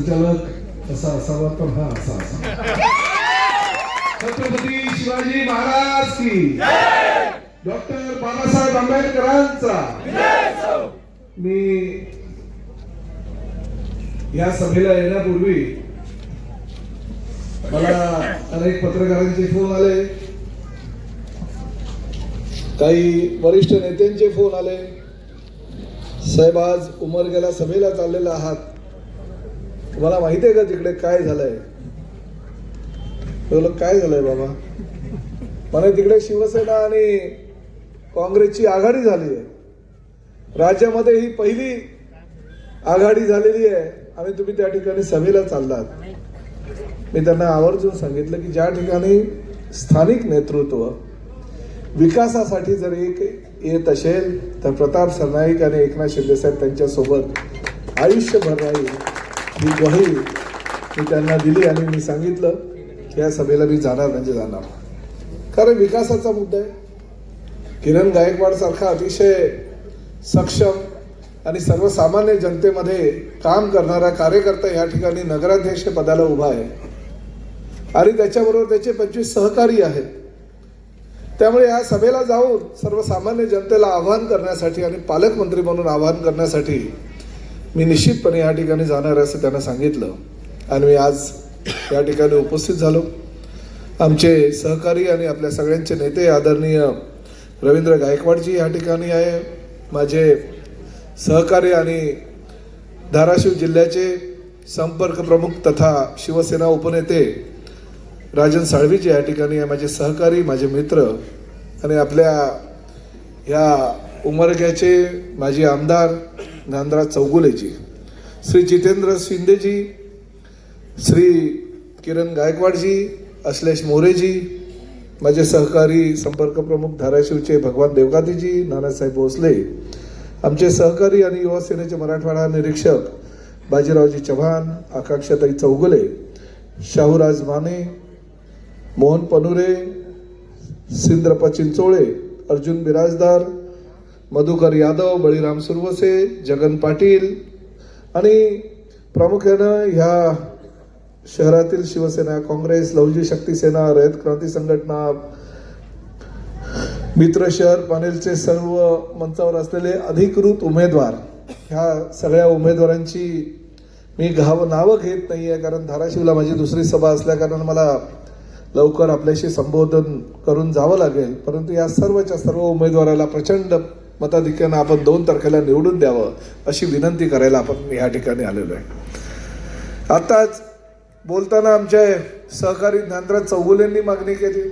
संचालक असा असावा पण हा असा असावा छत्रपती शिवाजी महाराज की. डॉक्टर बाबासाहेब आंबेडकरांचा. मी या सभेला येण्यापूर्वी मला अनेक पत्रकारांचे फोन आले. काही वरिष्ठ नेत्यांचे फोन आले. साहेब आज उमरग्याला सभेला चाललेला आहात. तुम्हाला माहिती आहे का तिकडे काय झालंय? बोललो, काय झालंय बाबा? मला तिकडे शिवसेना आणि काँग्रेसची आघाडी झाली आहे राज्यामध्ये ही पहिली आघाडी झालेली आहे आणि तुम्ही त्या ठिकाणी सभेला चाललात. मी त्यांना आवर्जून सांगितलं की ज्या ठिकाणी स्थानिक नेतृत्व विकासासाठी जर एक येत असेल तर प्रताप सरनाईक आणि एकनाथ शिंदे साहेब त्यांच्यासोबत आयुष्यभर राहील. ही ग्वाही मी त्यांना दिली आणि मी सांगितलं की या सभेला मी जाणार म्हणजे जाणार. कारण विकासाचा मुद्दा आहे. किरण गायकवाड सारखा अतिशय सक्षम आणि सर्वसामान्य जनतेमध्ये काम करणारा कार्यकर्ता या ठिकाणी नगराध्यक्ष पदाला उभा आहे. आणि त्याच्याबरोबर त्याचे पंचवीस सहकारी आहेत. त्यामुळे या सभेला जाऊन सर्वसामान्य जनतेला आवाहन करण्यासाठी आणि पालकमंत्री म्हणून आवाहन करण्यासाठी मी निश्चितपणे या ठिकाणी जाणार असं त्यांना सांगितलं. आणि मी आज या ठिकाणी उपस्थित झालो. आमचे सहकारी आणि आपल्या सगळ्यांचे नेते आदरणीय रवींद्र गायकवाडजी या ठिकाणी आहे. माझे सहकारी आणि धाराशिव जिल्ह्याचे संपर्क प्रमुख तथा शिवसेना उपनेते राजन साळवीजी या ठिकाणी आहे. माझे सहकारी माझे मित्र आणि आपल्या या उमरग्याचे माजी आमदार नांदराज चौगुलेजी. श्री जितेंद्र शिंदेजी श्री किरण गायकवाडजी अश्लेष मोरेजी माझे सहकारी संपर्क प्रमुख धाराशिवचे भगवान देवगातीजी नानासाहेब भोसले आमचे सहकारी आणि युवा सेनेचे मराठवाडा निरीक्षक बाजीरावजी चव्हाण आकांक्षाताई चौगुले शाहूराज माने मोहन पनुरे सिंद्रप्पा चिंचोळे अर्जुन बिराजदार मधुकर यादव बळीराम सुरवसे जगन पाटील आणि प्रामुख्यानं ह्या शहरातील शिवसेना काँग्रेस लवजी शक्ती सेना रयत क्रांती संघटना मित्र शहर पॅनेलचे सर्व मंचावर असलेले अधिकृत उमेदवार ह्या सगळ्या उमेदवारांची मी घाव नावं घेत नाही आहे कारण धाराशिवला माझी दुसरी सभा असल्याकारण मला लवकर आपल्याशी संबोधन करून जावं लागेल. परंतु या सर्वच्या सर्व उमेदवाराला प्रचंड मताधिक्यानं आपण दोन तारखेला निवडून द्यावं अशी विनंती करायला आपण या ठिकाणी आलेलो आहे. आत्ताच बोलताना आमच्या सहकारी ज्ञानराज चौगुलेंनी मागणी केली.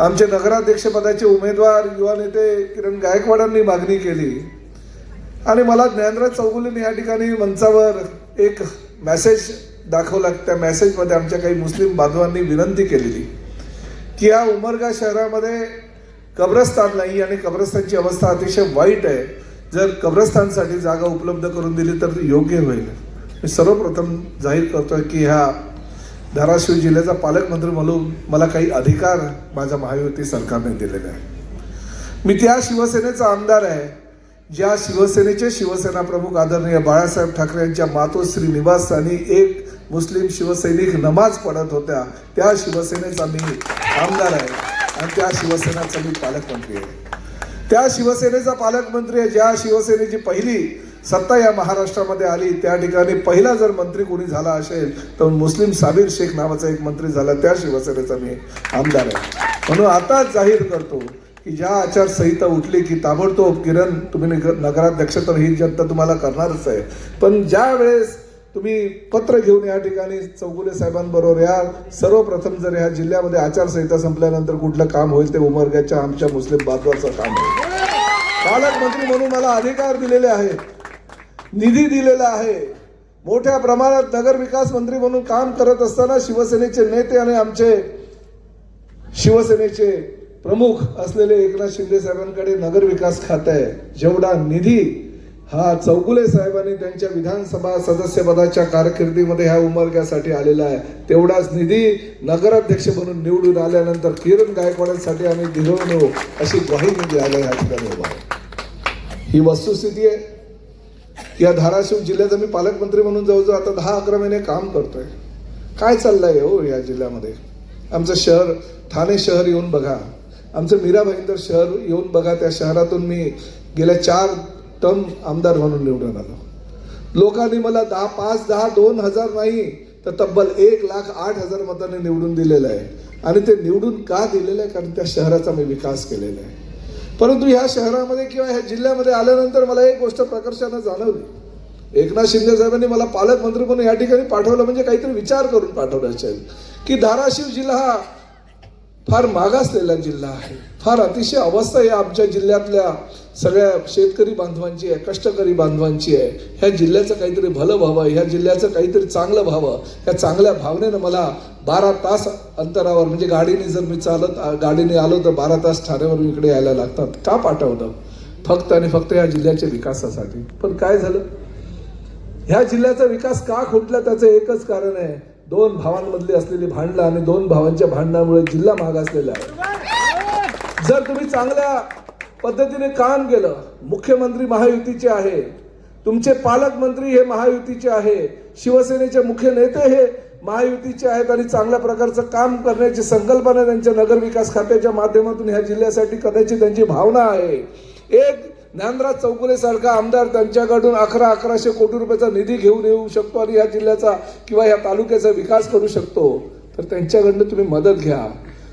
आमचे नगराध्यक्षपदाचे उमेदवार युवा नेते किरण गायकवाडांनी मागणी केली. आणि मला ज्ञानराज चौगुलेंनी या ठिकाणी मंचावर एक मेसेज दाखवला. त्या मेसेजमध्ये आमच्या काही मुस्लिम बांधवांनी विनंती केलेली की या उमरगा शहरामध्ये कब्रस्तान नाही आणि कब्रस्तानची अवस्था अतिशय वाईट आहे. जर कब्रस्तानसाठी जागा उपलब्ध करून दिली तर ती योग्य होईल. मी सर्वप्रथम जाहीर करतो की ह्या धाराशिव जिल्ह्याचा पालकमंत्री म्हणून मला काही अधिकार माझ्या महायुती सरकारने दिलेले आहे मी त्या शिवसेनेचा आमदार आहे. ज्या शिवसेनेचे शिवसेना प्रमुख आदरणीय बाळासाहेब ठाकरे यांच्या मातोश्री निवासस्थानी एक मुस्लिम शिवसैनिक नमाज पडत होत्या त्या शिवसेनेचा मी आमदार आहे. आणि त्या शिवसेनेचा मी पालकमंत्री आहे. त्या शिवसेनेचा पालकमंत्री आहे. ज्या शिवसेनेची पहिली सत्ता या महाराष्ट्रामध्ये आली त्या ठिकाणी पहिला जर मंत्री कोणी झाला असेल तर मुस्लिम साबीर शेख नावाचा एक मंत्री झाला. त्या शिवसेनेचा मी आमदार आहे. म्हणून आता जाहीर करतो की ज्या आचारसंहिता उठली की ताबडतोब किरण तुम्ही नगराध्यक्ष तर ही जनता तुम्हाला करणारच आहे. पण ज्या वेळेस तुम्ही पत्र घेऊन या ठिकाणी चौगुले साहेबांबरोबर या. सर्वप्रथम जर ह्या जिल्ह्यामध्ये आचारसंहिता संपल्यानंतर कुठलं काम होईल ते उमरग्याच्या आमच्या मुस्लिम बांधवाचं काम होईल. पालकमंत्री म्हणून मला अधिकार दिलेले आहेत. निधी दिलेला आहे. मोठ्या प्रमाणात नगर विकास मंत्री म्हणून काम करत असताना शिवसेनेचे नेते आणि आमचे शिवसेनेचे प्रमुख असलेले एकनाथ शिंदे साहेबांकडे नगर विकास खातं आहे. जेवढा निधी हा चौगुले साहेबांनी त्यांच्या विधानसभा सदस्यपदाच्या कारकिर्दीमध्ये ह्या उमरग्यासाठी आलेला आहे. तेवढाच निधी नगराध्यक्ष म्हणून निवडून आल्यानंतर किरण गायकवाडांसाठी आम्ही दिलो अशी ग्वाही निधी आल्या या ठिकाणी उभा ही वस्तुस्थिती आहे. या धाराशिव जिल्ह्याचा मी पालकमंत्री म्हणून जवळजवळ आता दहा अकरा महिने काम करतोय. काय चाललंय हो या जिल्ह्यामध्ये? आमचं शहर ठाणे शहर येऊन बघा. आमचं मीरा भाईंदर शहर येऊन बघा. त्या शहरातून मी गेल्या चार टर्म आमदार म्हणून निवडून आलो. लोकांनी मला दहा पाच दहा दोन हजार नाही तर तब्बल एक लाख आठ हजार मतांनी निवडून दिलेलं आहे. आणि ते निवडून का दिलेलं आहे? कारण त्या शहराचा मी विकास केलेला आहे. परंतु ह्या शहरामध्ये किंवा ह्या जिल्ह्यामध्ये आल्यानंतर मला एक गोष्ट प्रकर्षानं जाणवली. एकनाथ शिंदे साहेबांनी मला पालकमंत्री म्हणून या ठिकाणी पाठवलं म्हणजे काहीतरी विचार करून पाठवलं असेल. की धाराशिव जिल्हा हा फार मागासलेला जिल्हा आहे. फार अतिशय अवस्था या आमच्या जिल्ह्यातल्या सगळ्या शेतकरी बांधवांची आहे कष्टकरी बांधवांची आहे. ह्या जिल्ह्याचं काहीतरी भलं व्हावं ह्या जिल्ह्याचं काहीतरी चांगलं व्हावं ह्या चांगल्या भावनेनं मला बारा तास अंतरावर म्हणजे गाडीने जर मी चालत गाडीने आलो तर बारा तास ठाण्यावरून इकडे यायला लागतात. का पाठवलं फक्त आणि फक्त या जिल्ह्याच्या विकासासाठी. पण काय झालं? ह्या जिल्ह्याचा विकास का खुटला त्याचं एकच कारण आहे. दोन भावांमधली असलेली भांडणं आणि दोन भावांच्या भांडणामुळे जिल्हा मागासलेला आहे. जर तुम्ही चांगल्या पद्धतीने काम केलं मुख्यमंत्री महायुतीचे आहे तुमचे पालकमंत्री हे महायुतीचे आहे शिवसेनेचे मुख्य नेते हे महायुतीचे आहेत आणि चांगल्या प्रकारचं काम करण्याची संकल्पना त्यांच्या नगरविकास खात्याच्या माध्यमातून ह्या जिल्ह्यासाठी करण्याची त्यांची भावना आहे. एक ज्ञानराज चौगुलेसारखा आमदार त्यांच्याकडून अकरा अकराशे कोटी रुपयाचा निधी घेऊन येऊ शकतो आणि या जिल्ह्याचा किंवा या तालुक्याचा विकास करू शकतो. तर त्यांच्याकडनं तुम्ही मदत घ्या.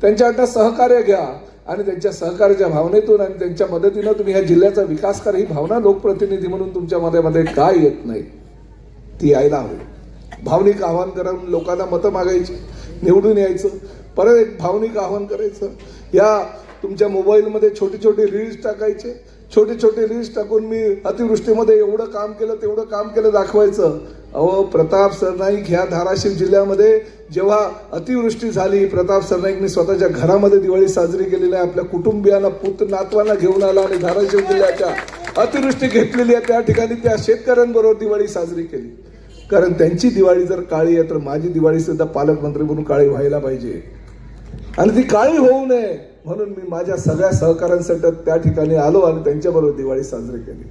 त्यांच्याकडनं सहकार्य घ्या आणि त्यांच्या सहकार्याच्या भावनेतून आणि त्यांच्या मदतीनं तुम्ही ह्या जिल्ह्याचा विकास करा. ही भावना लोकप्रतिनिधी म्हणून तुमच्या मनामध्ये काय येत नाही ती यायला हवी. भावनिक आव्हान करून लोकांना मतं मागायची निवडून यायचं. परत एक भावनिक आव्हान करायचं. या तुमच्या मोबाईलमध्ये छोटे छोटे रील्स टाकायचे. छोटे छोटे रील्स टाकून मी अतिवृष्टीमध्ये एवढं काम केलं तेवढं काम केलं दाखवायचं. अहो प्रताप सरनाईक ह्या धाराशिव जिल्ह्यामध्ये जेव्हा अतिवृष्टी झाली प्रताप सरनाईकने स्वतःच्या घरामध्ये दिवाळी साजरी केलेली आहे आपल्या कुटुंबियांना पुत्र नातवांना घेऊन आला आणि धाराशिव जिल्ह्याच्या अतिवृष्टी घेतलेली आहे त्या ठिकाणी त्या शेतकऱ्यांबरोबर दिवाळी साजरी केली. कारण त्यांची दिवाळी जर काळी आहे तर माझी दिवाळी सुद्धा पालकमंत्री म्हणून काळी व्हायला पाहिजे. आणि ती काळी होऊ नये. म्हणून मी माझ्या सगळ्या सहकाऱ्यांसाठी त्या ठिकाणी आलो आणि त्यांच्याबरोबर दिवाळी साजरी केली.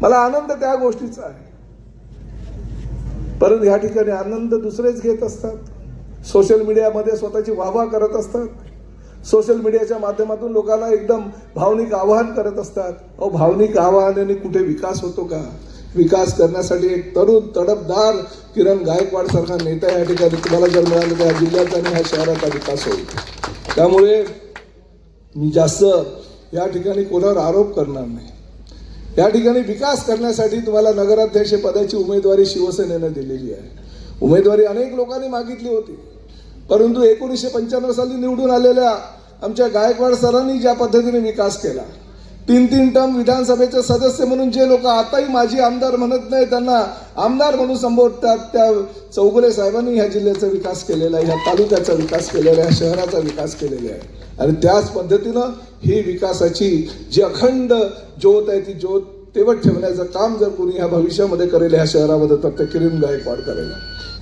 मला आनंद त्या गोष्टीचा आहे. परंतु ह्या ठिकाणी आनंद दुसरेच घेत असतात. सोशल मीडियामध्ये स्वतःची वाहवा करत असतात. सोशल मीडियाच्या माध्यमातून लोकांना एकदम भावनिक आवाहन करत असतात. अहो भावनिक आवाहनाने कुठे विकास होतो का? विकास करण्यासाठी एक तरुण तडपदार किरण गायकवाड सारखा नेता या ठिकाणी तुम्हाला जर मिळालं तर या जिल्ह्याचा आणि ह्या शहराचा विकास होईल. त्यामुळे मी जास्त या ठिकाणी कोणावर आरोप करणार नाही. या ठिकाणी विकास करण्यासाठी तुम्हाला नगराध्यक्ष पदाची उमेदवारी शिवसेनेनं दिलेली आहे. उमेदवारी अनेक लोकांनी मागितली होती. परंतु एकोणीसशे पंच्याण्णव साली निवडून आलेल्या आमच्या गायकवाड सरांनी ज्या पद्धतीने विकास केला तीन तीन टर्म विधानसभेचे सदस्य म्हणून जे लोक आताही माजी आमदार म्हणत नाही त्यांना आमदार म्हणून संबोधतात त्या चौगुले साहेबांनी ह्या जिल्ह्याचा विकास केलेला आहे ह्या तालुक्याचा विकास केलेला आहे शहराचा विकास केलेला आहे. आणि त्याच पद्धतीनं ही विकासाची जी अखंड ज्योत आहे ती ज्योत तेवत ठेवण्याचं काम जर कोणी ह्या भविष्यामध्ये करेल ह्या शहरामध्ये तर ते किरण गायकवाड करेल.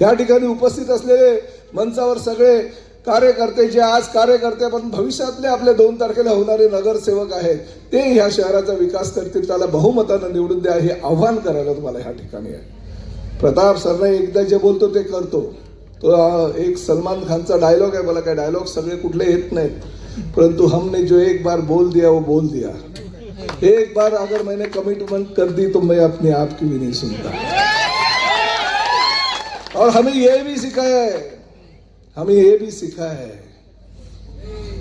या ठिकाणी उपस्थित असलेले मंचावर सगळे कार्यकर्ते जे आज कार्यकर्ते पण भविष्यातले आपले दोन तारखेला होणारे नगरसेवक आहेत ते ह्या शहराचा विकास करतील त्याला बहुमतानं निवडून द्या हे आव्हान करायला तुम्हाला ह्या ठिकाणी आहे. प्रताप सरनाई एकदा जे बोलतो ते करतो. तो एक सलमान खानचा डायलॉग आहे मला काय डायलॉग सगळे कुठले येत नाहीत. परंतु हमने जो एक बार बोल दिया, वो बोल दिया। एक बार अगर मैंने कमिटमेंट कर दी तो मैं अपने आप की भी नहीं सुनता। और हमें यह भी सिखाया है, हमें ये भी सिखा है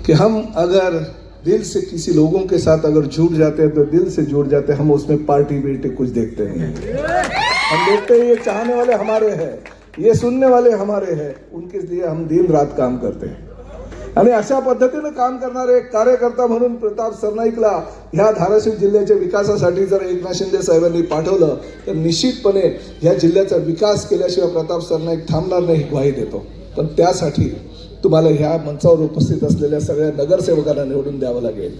कि हम अगर दिल से किसी लोगों के साथ अगर जुड़ जाते हैं तो दिल से जुड़ जाते हैं। हम उसमें पार्टी बेटे कुछ देखते नहीं हैं। हम देखते हैं, ये चाहने वाले हमारे हैं, ये सुनने वाले हमारे हैं। उनके लिए हम दिन रात काम करते हैं। आणि अशा पद्धतीनं काम करणारे एक कार्यकर्ता म्हणून प्रताप सरनाईकला ह्या धाराशिव जिल्ह्याच्या विकासासाठी जर एकनाथ शिंदे साहेबांनी पाठवलं तर निश्चितपणे ह्या जिल्ह्याचा विकास केल्याशिवाय प्रताप सरनाईक थांबणार नाही ग्वाही देतो. पण त्यासाठी तुम्हाला ह्या मंचावर उपस्थित असलेल्या सगळ्या नगरसेवकांना निवडून द्यावं लागेल.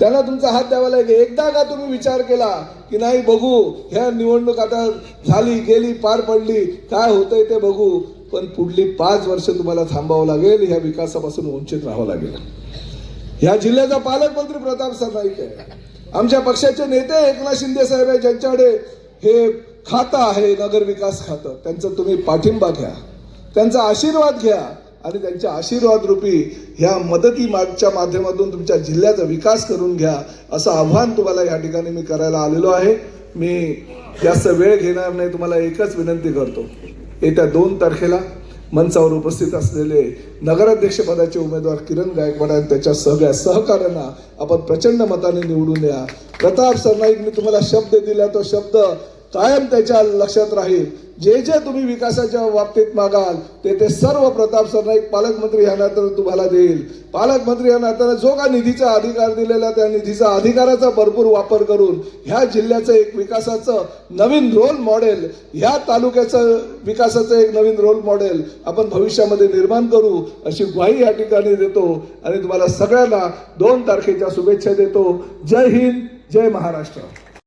त्यांना तुमचा हात द्यावा लागेल. एकदा का तुम्ही विचार केला की नाही बघू ह्या निवडणूक आता झाली गेली पार पडली काय होतंय ते बघू. पण पुढली पाच वर्ष तुम्हाला थांबावं लागेल ह्या विकासापासून वंचित राहावं लागेल. ह्या जिल्ह्याचा पालकमंत्री प्रताप सरनाईक आहे. आमच्या पक्षाचे नेते एकनाथ शिंदे साहेब आहे ज्यांच्याकडे हे खातं आहे नगर विकास खातं त्यांचा तुम्ही पाठिंबा घ्या. त्यांचा आशीर्वाद घ्या आणि त्यांच्या आशीर्वाद रूपी ह्या मदती मागच्या माध्यमातून तुमच्या जिल्ह्याचा विकास करून घ्या असं आव्हान तुम्हाला या ठिकाणी मी करायला आलेलो आहे. मी जास्त वेळ घेणार नाही तुम्हाला एकच विनंती करतो. येत्या दोन तारखेला मंचावर उपस्थित असलेले नगराध्यक्षपदाचे उमेदवार किरण गायकवाड आणि त्याच्या सगळ्या सहकाऱ्यांना आपण प्रचंड मताने निवडून द्या. प्रताप सरनाईक मी तुम्हाला शब्द दिला तो शब्द कायम त्याच्या लक्षात राहील. जे जे तुम्ही विकासाच्या बाबतीत मागाल ते ते सर्व प्रताप सरनाईक पालकमंत्री या नात्यानं तुम्हाला देईल. पालकमंत्री या नात्यानं जो का निधीचा अधिकार दिलेला त्या निधीचा अधिकाराचा भरपूर वापर करून ह्या जिल्ह्याचं एक विकासाचं नवीन रोल मॉडेल ह्या तालुक्याचं विकासाचं एक नवीन रोल मॉडेल आपण भविष्यामध्ये निर्माण करू अशी ग्वाही या ठिकाणी देतो. आणि तुम्हाला सगळ्यांना दोन तारखेच्या शुभेच्छा देतो. जय हिंद जय महाराष्ट्र.